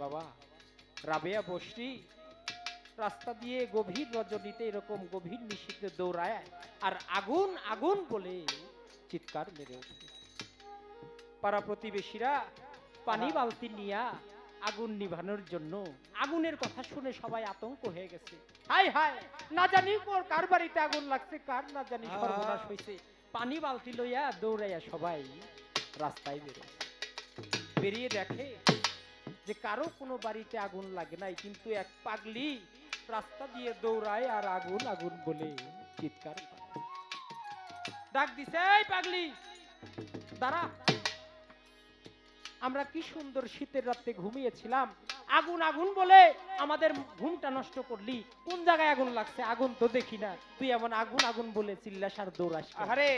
বাবা রাবেয়া বসরি রাস্তা দিয়ে গভীর রজনীতে এরকম গভীর নিশীতে দৌড়ায় আর আগুন আগুন বলে চিৎকার মেরে ওঠে। পাড়া প্রতিবেশীরা পানি বালতি নিয়া আগুন নিভানোর জন্য আগুনের কথা শুনে সবাই আতঙ্ক হয়ে গেছে। হাই হাই না জানি কোর কার বাড়িতে আগুন লাগছে কার না জানি সর্বনাশ হয়েছে পানি বালতি লইয়া দৌড়াইয়া সবাই রাস্তায় বেরোয়। বেরিয়ে দেখে যে কারও কোনো বাড়িতে আগুন লাগে নাই কিন্তু এক পাগলি রাস্তা দিয়ে দৌড়ায় আর আগুন আগুন বলে চিৎকার ডাক দিছে এই পাগলি দাঁড়া। আমরা কি সুন্দর শীতের রাতে ঘুমিয়েছিলাম। আগুন আগুন বলে আমাদের ঘুমটা নষ্ট করলি। কোন জায়গায় আগুন লাগছে? আগুন তো দেখি না। তুই এমন আগুন আগুন বলে চিল্লাস আর দৌড়াস? আরে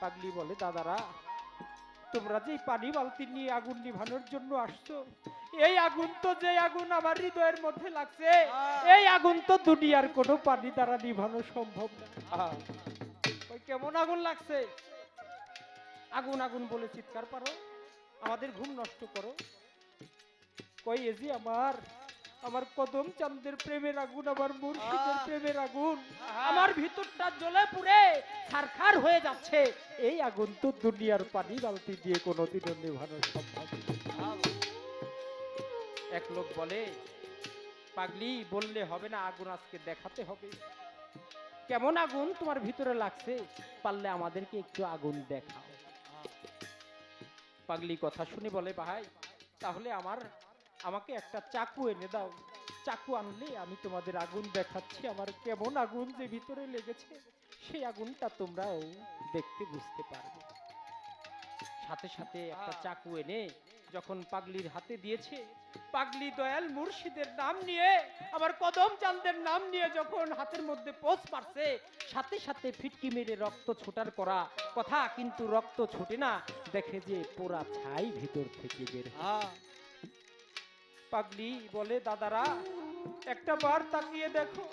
পাগলি বলে দাদারা তোমরা যে পানি বালতি নিয়ে আগুন নিভানোর জন্য আসছো এই আগুন তো যে আগুন আমার হৃদয়ের মধ্যে লাগছে এই আগুন তো দুনিয়ার কোনো পানি দ্বারা নিভানো সম্ভব না। ওই কেমন আগুন লাগছে? আগুন আগুন বলে চিৎকার পারো আমাদের ঘুম নষ্ট করো। কই এজি আমার আমার কদম চাঁদের প্রেমের আগুন আমার মুর্শিদের। প্রেমের আগুন। আমার ভিতরটা জ্বলে পুড়ে ছারখার হয়ে যাচ্ছে। এই আগুন তো দুনিয়ার পানি বালতি দিয়ে কোনোদিনও নেভানো সম্ভব। এক লোক বলে পাগলি বললে হবে না আগুন আজকে দেখাতে হবে। কেমন আগুন তোমার ভিতরে লাগছে? পারলে আমাদেরকে একটু আগুন দেখাও। পাগলি কথা শুনে বলে ভাই তাহলে আমার আমাকে একটা চাকু এনে দাও। চাকু আনলে আমি তোমাদের আগুন দেখাচ্ছি। আমার কেমন আগুন যে ভিতরে লেগেছে সেই আগুনটা তোমরাও দেখতে বুঝতে পারবে। সাথে সাথে একটা চাকু এনে যখন পাগলির হাতে দিয়েছে পাগলি দয়াল মুর্শিদের নাম নিয়ে আবার কদম চান্দের নাম নিয়ে যখন হাতের মধ্যে পোষ মারছে সাথে সাথে ফিটকি মেরে রক্ত ছোটার করা কথা কিন্তু রক্ত ছোটে না। দেখে যে পোড়া ছাই ভিতর থেকে বের হয়। পাগলি বলে দাদারা একটা বার তাকিয়ে দেখো।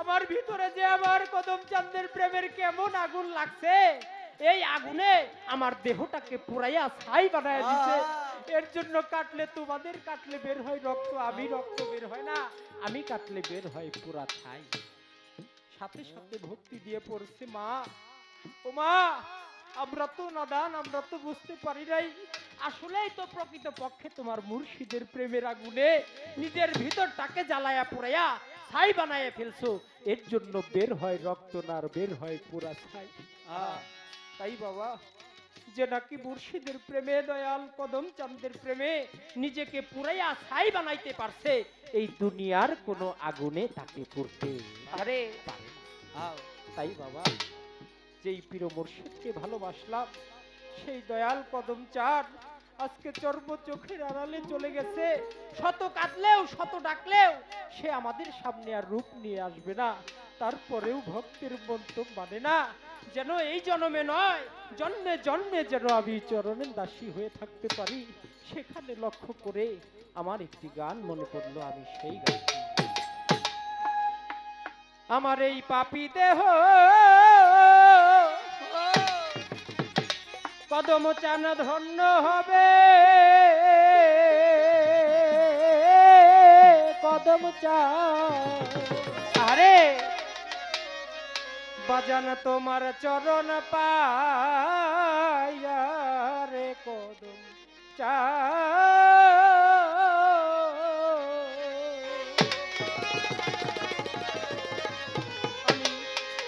আমার ভিতরে যে আমার কদম চাঁদের প্রেমের কেমন আগুন লাগছে এই আগুনে আমার দেহটাকে পুরাইয়া ছাই বানায় দিছে। এর জন্য কাটলে তোমাদের কাটলে বের হয় রক্ত আমি রক্ত বের হয় না আমি কাটলে বের হয় পুরা ছাই। সাথে সাথে ভক্তি দিয়ে পড়ছে মা। ও মা আমরা তো নাদান আমরা তো বুঝতে পারি নাই আসলেই তো প্রকৃত পক্ষে তোমার মুর্শিদের প্রেমের আগুনে নিজের ভিতরটাকে জ্বালায়া পুরাইয়া ছাই বানায় ফেলছো। এর জন্য বের হয় রক্ত না বের হয় পুরা ছাই। তাই বাবা যে নাকি মুর্শিদের প্রেমে দয়াল কদম চাঁদের প্রেমে নিজেকে পুরাইয়া ছাই বানাইতে পারছে এই দুনিয়ার কোনো আগুনে তাকে পড়তে আরে। তাই বাবা যেই প্রিয় মুর্শিদকে ভালোবাসলাম সেই দয়াল কদম চাঁদ আজকে চর্ম চোখের আড়ালে চলে গেছে। শত কাঁদলেও, শত ডাকলেও সে আমাদের সামনে আর রূপ নিয়ে আসবে না। তারপরেও ভক্তের মন তো মানে না, যেন এই জন্মে নয়, জন্মে জন্মে যেন আমি চরণের দাসী হয়ে থাকতে পারি। সেখানে লক্ষ্য করে আমার একটি গান মনে পড়ল, আমি সেই গান আমার এই পাপি দেহ কদম চান ধন্য হবে। কদম চান। আরে, বাজান তোমার চরণ পাইয়া রে কদম চা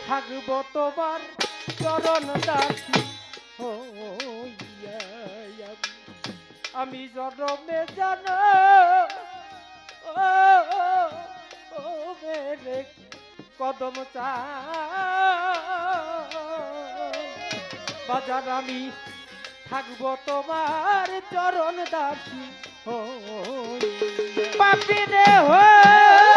থাকব তোমার চরণ দাসী। আমি। জনমে জান, ও ও কদম চা বাজার আমি থাকব তোমার চরণ দাসী পাপি দেহ ওরে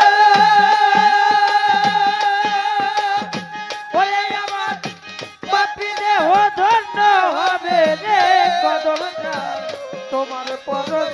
তোমার পরশ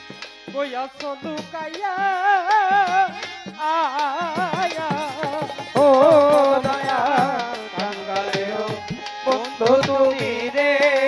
কই আছো লুকাইয়া আয়া। ও দয়া কাঙ্গালে বন্ধু তুমি রে।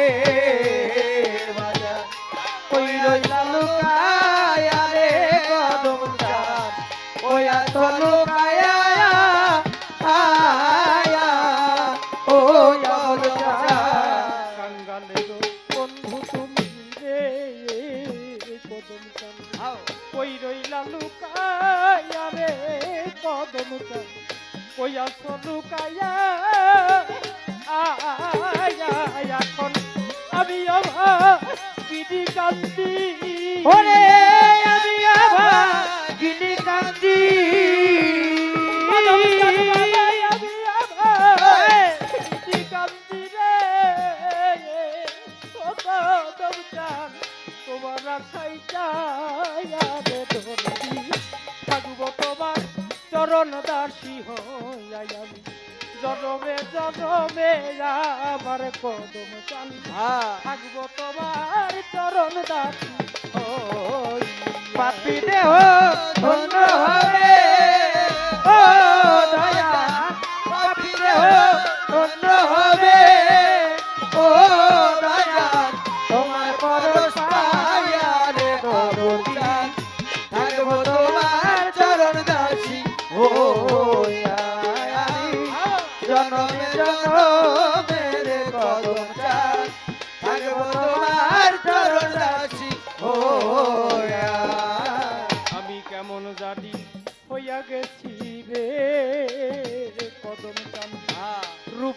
কদম চান কই আছো আয়া এখন আমি আমার বিধি কান্দি। ওরে আমি আবার গিনি কান্দি। তোমার চাইয়া থাকব তোমার চরণ দাসী হইয়া আমি। জনমে জনমে আমার কদম চালি। থাকব তোমার চরণ দাসী। পাপি দেহ ধন্য হবে। ও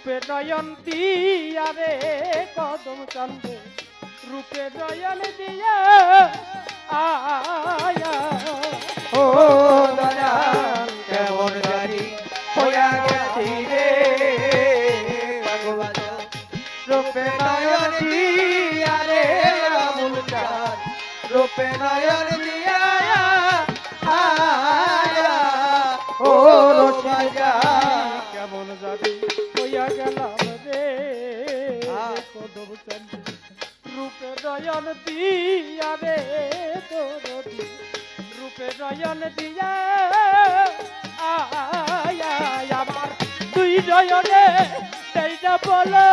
রূপে নয়ন দিয়া রে কদম চান্দে। রূপে নয়ন দিয়া আয়া। ও দয়াল, কেমন জানি হইয়া গেছি রে। রূপে নয়ন দিয়া রে আমুল চাঁদ। রূপে নয়ন দিয়া আয়া। ও রোশায়া নয়ন দিয়া রে তোরদি রূপে নয়ন দিয়া আয়া আমার দুই নয়নে তাই না বলো?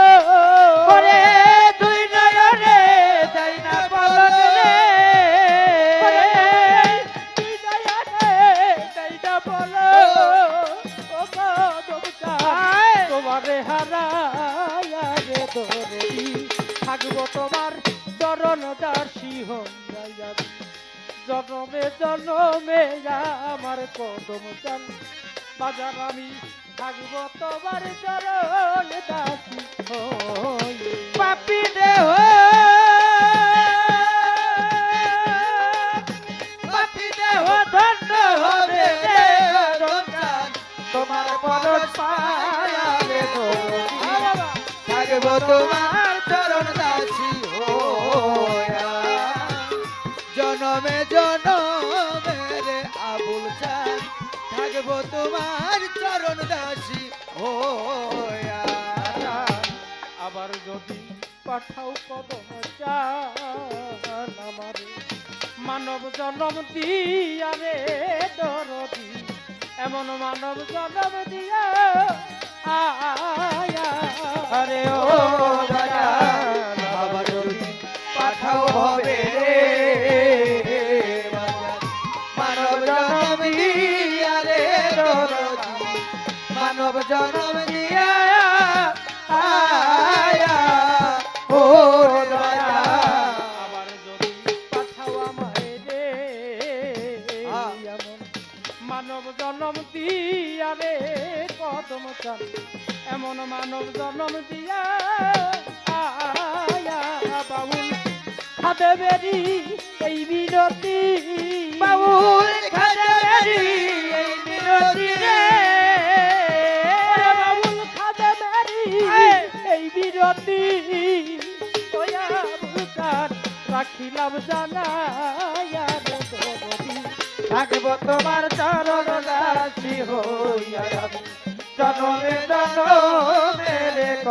বাজার আমি থাকব তোমার চরণ দাসী পাপি দেহ। পাপি দেহ ধন্য হবে তোমার পরশ পায়া থাকব তোমার চরণ দাসী জনমে জনমে থাকব তোমার চরণ দাসী। হোয়া আবার যদি পাঠাও কদম আমারে, মানব জনম দিয়া রে দরদি, এমন মানব জনম দিয়া আরে ও রাজা। এমন মানব দিয়া বাউল। খাদে বেরি এই বিরতি বাউল খাদেরি এই বিরতি রে। বাউল খাদে বেরি এই। বিরতি ওয়া বুকার রাখিলাম দরদি থাকব তোমার চরণ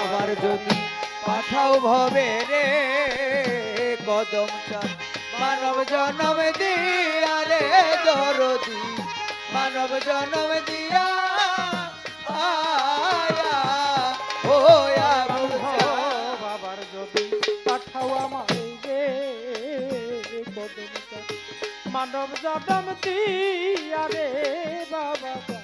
আবার যদি পাঠাও ভবে রে, কদম মানব জনম দিয়া রে দরদি, মানব জনম দিয়া মানব জনম দিয়া রে বাবা।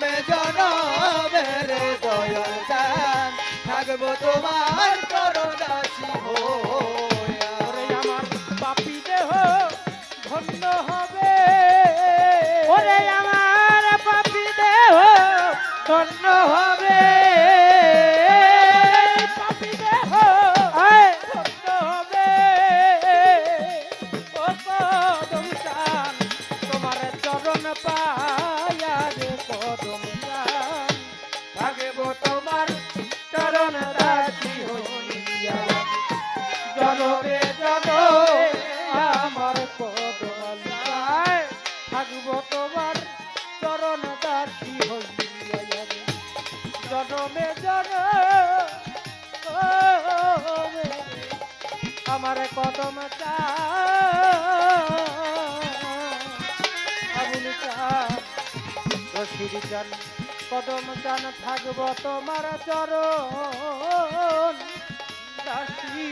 জনমে জনমে রে দয়াল চান। থাকব তোমার আমার পাপি দেহ ধন্য হবে। ওরে আমার পাপি দেহ ধন্য হবে। আমার কদম চান কদম চান থাকব তোমার চরণ। দাসী